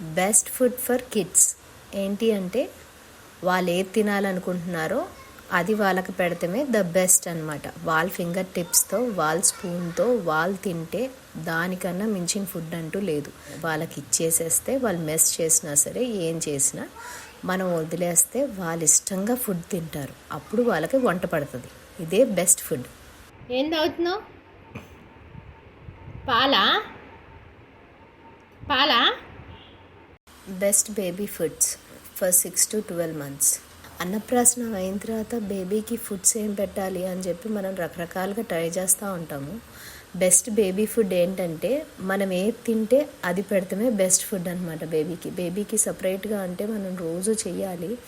Best food for kids. ఏంటి అంటే వాళ్ళు ఏది తినాలనుకుంటున్నారో అది వాళ్ళకి పెడతమే ద బెస్ట్ అనమాట వాళ్ళ ఫింగర్ టిప్స్తో వాళ్ళ స్పూన్తో వాళ్ళు తింటే దానికన్నా మించిన ఫుడ్ అంటూ లేదు. వాళ్ళకి ఇచ్చేసేస్తే వాళ్ళు మెస్ చేసినా సరే ఏం చేసినా మనం వదిలేస్తే వాళ్ళు ఇష్టంగా ఫుడ్ తింటారు. అప్పుడు వాళ్ళకి వంట పడుతుంది. ఇదే బెస్ట్ ఫుడ్. ఏం తాగుతున్నావు? పాలా? పాలా? Best baby foods for six to twelve months. అన్నప్రాసనం అయిన తర్వాత బేబీకి ఫుడ్స్ ఏం పెట్టాలి అని చెప్పి మనం రకరకాలుగా ట్రై చేస్తూ ఉంటాము. బెస్ట్ బేబీ ఫుడ్ ఏంటంటే మనం ఏది తింటే అది పెడతామే బెస్ట్ ఫుడ్ అనమాట బేబీకి. బేబీకి సపరేట్గా అంటే మనం రోజు చేయాలి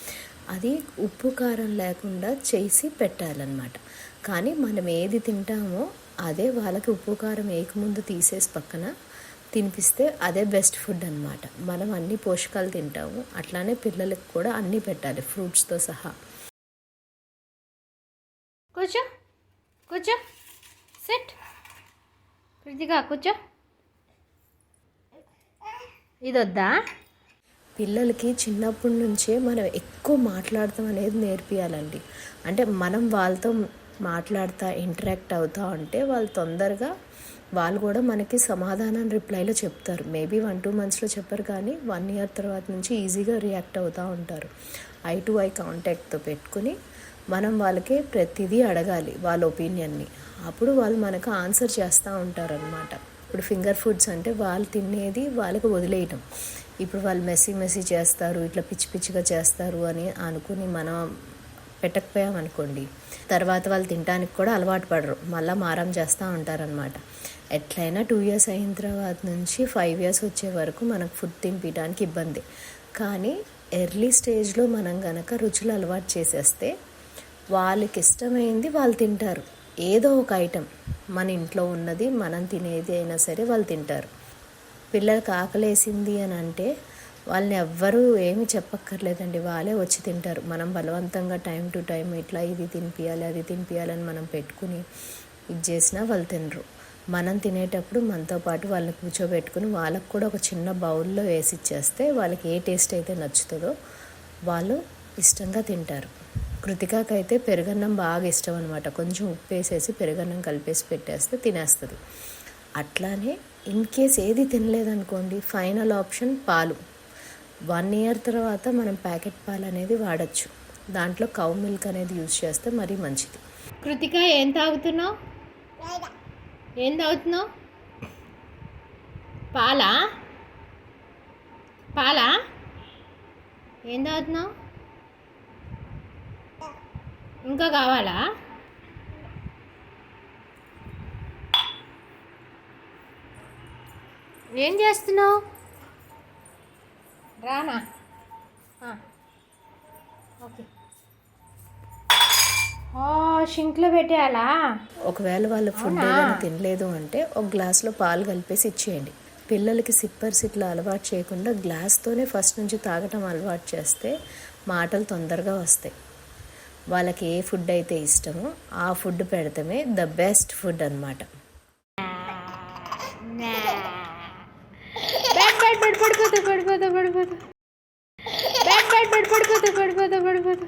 అది ఉప్పు కారం లేకుండా చేసి పెట్టాలన్నమాట. కానీ మనం ఏది తింటామో అదే వాళ్ళకి ఉప్పు కారం వేయకముందు తీసేసి పక్కన తినిపిస్తే అదే బెస్ట్ ఫుడ్ అనమాట మనం అన్ని పోషకాలు తింటాము. అట్లానే పిల్లలకు కూడా అన్నీ పెట్టాలి ఫ్రూట్స్తో సహా. కూర్చో. కూర్చో. సెట్. కృతిగా కూర్చో. ఇది వద్దా పిల్లలకి చిన్నప్పటి నుంచే మనం ఎక్కువ మాట్లాడతాం అనేది నేర్పియాలండి. అంటే మనం వాళ్ళతో మాట్లాడుతూ ఇంటరాక్ట్ అవుతూ ఉంటే వాళ్ళు తొందరగా వాళ్ళు కూడా మనకి సమాధానం రిప్లైలో చెప్తారు. మేబీ వన్ టూ మంత్స్లో చెప్పరు కానీ వన్ ఇయర్ తర్వాత నుంచి ఈజీగా రియాక్ట్ అవుతూ ఉంటారు. ఐ టు ఐ కాంటాక్ట్తో పెట్టుకుని మనం వాళ్ళకి ప్రతిదీ అడగాలి వాళ్ళ ఒపీనియన్ని అప్పుడు వాళ్ళు మనకు ఆన్సర్ చేస్తూ ఉంటారనమాట ఇప్పుడు ఫింగర్ ఫుడ్స్ అంటే వాళ్ళు తినేది వాళ్ళకి వదిలేయటం. ఇప్పుడు వాళ్ళు మెస్సీ మెస్సీ చేస్తారు ఇట్లా పిచ్చి పిచ్చిగా చేస్తారు అని అనుకుని మనం పెట్టకపోయామనుకోండి తర్వాత వాళ్ళు తినడానికి కూడా అలవాటు పడరు. మళ్ళీ మారం చేస్తూ ఉంటారనమాట ఎట్లయినా టూ ఇయర్స్ అయిన తర్వాత నుంచి ఫైవ్ ఇయర్స్ వచ్చే వరకు మనకు ఫుడ్ తినిపించడానికి ఇబ్బంది. కానీ ఎర్లీ స్టేజ్లో మనం గనక రుచులు అలవాటు చేసేస్తే వాళ్ళకి ఇష్టమైంది వాళ్ళు తింటారు. ఏదో ఒక ఐటెం మన ఇంట్లో ఉన్నది మనం తినేది అయినా సరే వాళ్ళు తింటారు. పిల్లలకి ఆకలేసింది అని అంటే వాళ్ళని ఎవ్వరూ ఏమి చెప్పక్కర్లేదండి. వాళ్ళే వచ్చి తింటారు. మనం బలవంతంగా టైం టు టైం ఇట్లా ఇది తినిపించాలి అది తినిపించాలని మనం పెట్టుకుని ఇది చేసినా వాళ్ళు తినరు. మనం తినేటప్పుడు మనతో పాటు వాళ్ళని కూర్చోబెట్టుకుని వాళ్ళకు కూడా ఒక చిన్న బౌల్లో వేసి ఇచ్చేస్తే వాళ్ళకి ఏ టేస్ట్ అయితే నచ్చుతుందో వాళ్ళు ఇష్టంగా తింటారు. కృతికాకైతే పెరుగన్నం బాగా ఇష్టం అనమాట కొంచెం ఉప్పు వేసేసి పెరుగన్నం కలిపేసి పెట్టేస్తే తినేస్తుంది. అట్లానే ఇన్ కేస్ ఏది తినలేదనుకోండి ఫైనల్ ఆప్షన్ పాలు. వన్ ఇయర్ తర్వాత మనం ప్యాకెట్ పాలు అనేది వాడచ్చు. దాంట్లో కౌ మిల్క్ అనేది యూజ్ చేస్తే మరీ మంచిది. కృతిక ఏం తాగుతున్నావు? ఏం తాగుతున్నావు? పాలా? పాలా? ఏం తాగుతున్నావు? ఇంకా కావాలా? ఏం చేస్తున్నావు? రానా? ఓకే. షింక్లో పెట్టేయాలా? ఒకవేళ వాళ్ళు ఫుడ్ ఏదైనా తినలేదు అంటే ఒక గ్లాస్లో పాలు కలిపేసి ఇచ్చేయండి. పిల్లలకి సిప్పర్స్ ఇట్లా అలవాటు చేయకుండా గ్లాస్తోనే ఫస్ట్ నుంచి తాగటం అలవాటు చేస్తే మాటలు తొందరగా వస్తాయి. వాళ్ళకి ఏ ఫుడ్ అయితే ఇష్టమో ఆ ఫుడ్ పెడతామే ద బెస్ట్ ఫుడ్ అనమాట పడిపోతా పడిపోతా పడిపోతా పడిపోతా పడిపోతా పడిపోతా